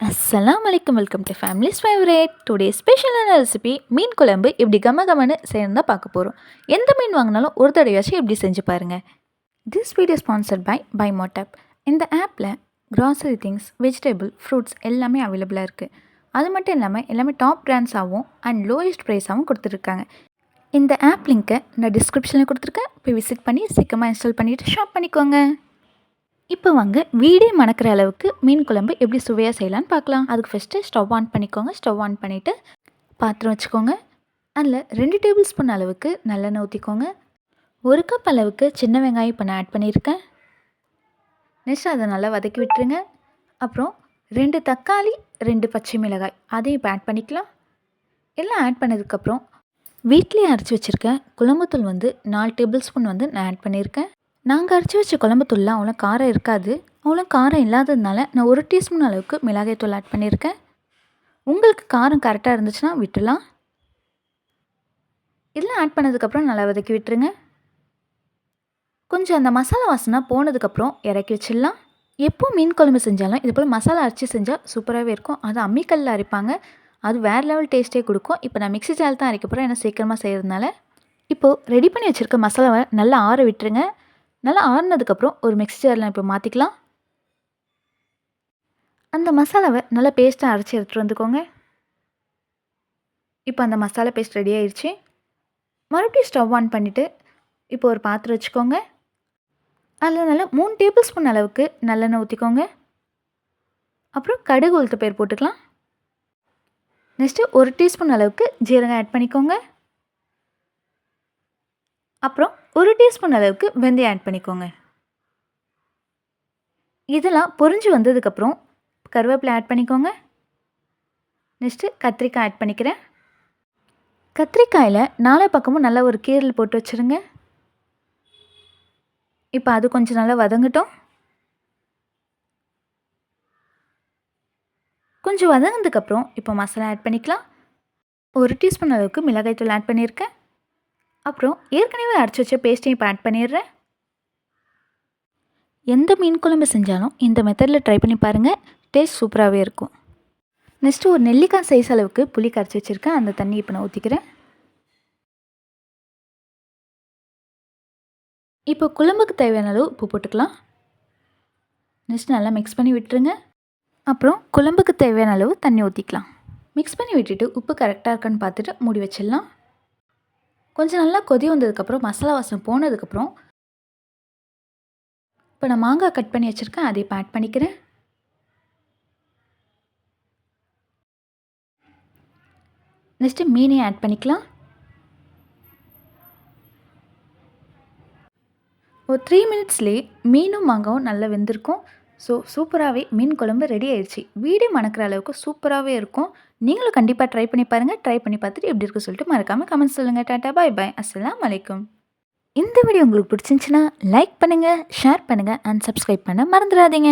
அஸ்ஸலாம் வலைக்கம் welcome to families favourite today ஸ்பெஷலான ரெசிபி மீன் குழம்பு இப்படி கம கமன்னு சேர்ந்து தான் பார்க்க போகிறோம் எந்த மீன் வாங்கினாலும் ஒரு தடவையாச்சும் எப்படி செஞ்சு பாருங்கள் this video sponsored by by மோட்டப் இந்த ஆப்பில் க்ராசரி திங்ஸ் வெஜிடபிள் ஃப்ரூட்ஸ் எல்லாமே அவைலபிளாக இருக்குது அது மட்டும் இல்லாமல் எல்லாமே டாப் பிராண்ட்ஸாகவும் அண்ட் லோயஸ்ட் ப்ரைஸாகவும் கொடுத்துருக்காங்க. இந்த ஆப் லிங்க்கை நான் டிஸ்கிரிப்ஷனில் கொடுத்துருக்கேன். போய் விசிட் பண்ணி சீக்கிரமாக இன்ஸ்டால் பண்ணிவிட்டு ஷாப் பண்ணிக்கோங்க. இப்போ வாங்க வீடே மணக்கிற அளவுக்கு மீன் குழம்பு எப்படி சுவையாக செய்யலான்னு பார்க்கலாம். அதுக்கு ஃபஸ்ட்டு ஸ்டவ் ஆன் பண்ணிக்கோங்க. ஸ்டவ் ஆன் பண்ணிவிட்டு பாத்திரம் வச்சுக்கோங்க. அதில் ரெண்டு டேபிள் ஸ்பூன் அளவுக்கு நல்லெண்ணெய் ஊற்றிக்கோங்க ஒரு கப் அளவுக்கு சின்ன வெங்காயம் இப்போ நான் ஆட் பண்ணியிருக்கேன். நெக்ஸ்ட் அதை நல்லா வதக்கி விட்டுருங்க. அப்புறம் ரெண்டு தக்காளி ரெண்டு பச்சை மிளகாய் அதையும் இப்போ ஆட் பண்ணிக்கலாம். எல்லாம் ஆட் பண்ணதுக்கப்புறம் வீட்டிலே அரைச்சி வச்சுருக்க குழம்புத்தூள் வந்து நாலு டேபிள் ஸ்பூன் வந்து நான் ஆட் பண்ணியிருக்கேன். நாங்கள் அரைச்சி வச்ச குழம்புத்தூள்லாம் அவ்வளோ காரம் இருக்காது. அவ்வளோ காரம் இல்லாததுனால நான் ஒரு டீஸ்பூன் அளவுக்கு மிளகாய் தூள் ஆட் பண்ணியிருக்கேன். உங்களுக்கு காரம் கரெக்டாக இருந்துச்சுன்னா விட்டுலாம். இதெல்லாம் ஆட் பண்ணதுக்கப்புறம் நல்லா வதக்கி விட்டுருங்க. கொஞ்சம் அந்த மசாலா வாசனை போனதுக்கப்புறம் இறக்கி வச்சிடலாம். எப்போ மீன் குழம்பு செஞ்சாலும் இது போல் மசாலா அரைச்சி செஞ்சால் சூப்பராகவே இருக்கும். அது அம்மிக்கல்லில் அரைப்பாங்க. அது வேறு லெவல் டேஸ்ட்டே கொடுக்கும். இப்போ நான் மிக்ஸி ஜால் தான் அரைக்க போகிறேன். ஏன்னா சீக்கிரமாக செய்கிறதுனால இப்போது ரெடி பண்ணி வச்சுருக்க மசாலாவை நல்லா ஆற விட்டுருங்க. நல்லா ஆறுனதுக்கப்புறம் ஒரு மிக்ஸி இப்போ மாற்றிக்கலாம் அந்த மசாலாவை நல்லா பேஸ்ட்டாக அரைச்சி எடுத்துகிட்டு வந்துக்கோங்க. இப்போ அந்த மசாலா பேஸ்ட் ரெடி ஆயிடுச்சு மறுபடியும் ஸ்டவ் ஆன் பண்ணிவிட்டு இப்போ ஒரு பாத்திரம் வச்சுக்கோங்க. அதில் நல்லா மூணு டேபிள் ஸ்பூன் அளவுக்கு நல்லெண்ணெய் ஊற்றிக்கோங்க அப்புறம் கடுகு உளுத்த பேர் போட்டுக்கலாம். நெக்ஸ்ட்டு ஒரு டீஸ்பூன் அளவுக்கு ஜீரகம் ஆட் பண்ணிக்கோங்க. அப்புறம் ஒரு டீஸ்பூன் அளவுக்கு வெந்தயம் ஆட் பண்ணிக்கோங்க. இதெல்லாம் பொறிஞ்சு வந்ததுக்கப்புறம் கருவேப்பிலை ஆட் பண்ணிக்கோங்க. நெக்ஸ்ட்டு கத்திரிக்காய் ஆட் பண்ணிக்கிறேன். கத்திரிக்காயில் நாலா பக்கமும் நல்லா ஒரு கீரல் போட்டு வச்சுருங்க. இப்போ அது கொஞ்சம் நல்லா வதங்கட்டும். கொஞ்சம் வதங்கினதுக்கப்புறம் இப்போ மசாலா ஆட் பண்ணிக்கலாம். ஒரு டீஸ்பூன் அளவுக்கு மிளகாய் தூள் ஆட் பண்ணியிருக்கேன். அப்புறம் ஏற்கனவே அரைச்சி வச்ச பேஸ்ட்டையும் இப்போ ஆட் பண்ணிடுறேன். எந்த மீன் குழம்பு செஞ்சாலும் இந்த மெத்தடில் ட்ரை பண்ணி பாருங்கள் டேஸ்ட் சூப்பராகவே இருக்கும். நெக்ஸ்ட்டு ஒரு நெல்லிக்காய் சைஸ் அளவுக்கு புளி கரைச்சி வச்சுருக்கேன். அந்த தண்ணி இப்போ நான் ஊற்றிக்கிறேன் இப்போ குழம்புக்கு தேவையான அளவு உப்பு போட்டுக்கலாம். நெக்ஸ்ட் நல்லா மிக்ஸ் பண்ணி விட்டுருங்க. அப்புறம் குழம்புக்கு தேவையான அளவு தண்ணி ஊற்றிக்கலாம் மிக்ஸ் பண்ணி விட்டுட்டு உப்பு கரெக்டாக இருக்கான்னு பார்த்துட்டு மூடி வச்சிடலாம். கொஞ்சம் நல்லா கொதி வந்ததுக்கப்புறம் மசாலா வாசனை போனதுக்கப்புறம் இப்போ நான் மாங்காய் கட் பண்ணி வச்சுருக்கேன். அதை இப்போ ஆட் பண்ணிக்கிறேன். நெக்ஸ்ட்டு மீனையும் ஆட் பண்ணிக்கலாம். ஒரு த்ரீ மினிட்ஸ்லேயே மீனும் மாங்காவும் நல்லா வெந்திருக்கும். ஸோ சூப்பராகவே மீன் குழம்பு ரெடி ஆயிடுச்சு. வீடு மணக்கிற அளவுக்கு சூப்பராகவே இருக்கும். நீங்களும் கண்டிப்பாக ட்ரை பண்ணி பாருங்கள் ட்ரை பண்ணி பார்த்துட்டு எப்படி இருக்கு சொல்லிட்டு மறக்காமல் கமெண்ட் சொல்லுங்கள் டாட்டா பாய் பாய் அஸ்லாம் வலைக்கும் இந்த வீடியோ உங்களுக்கு பிடிச்சிருந்துச்சின்னா லைக் பண்ணுங்கள் ஷேர் பண்ணுங்கள் அண்ட் சப்ஸ்கிரைப் பண்ண மறந்துடாதீங்க.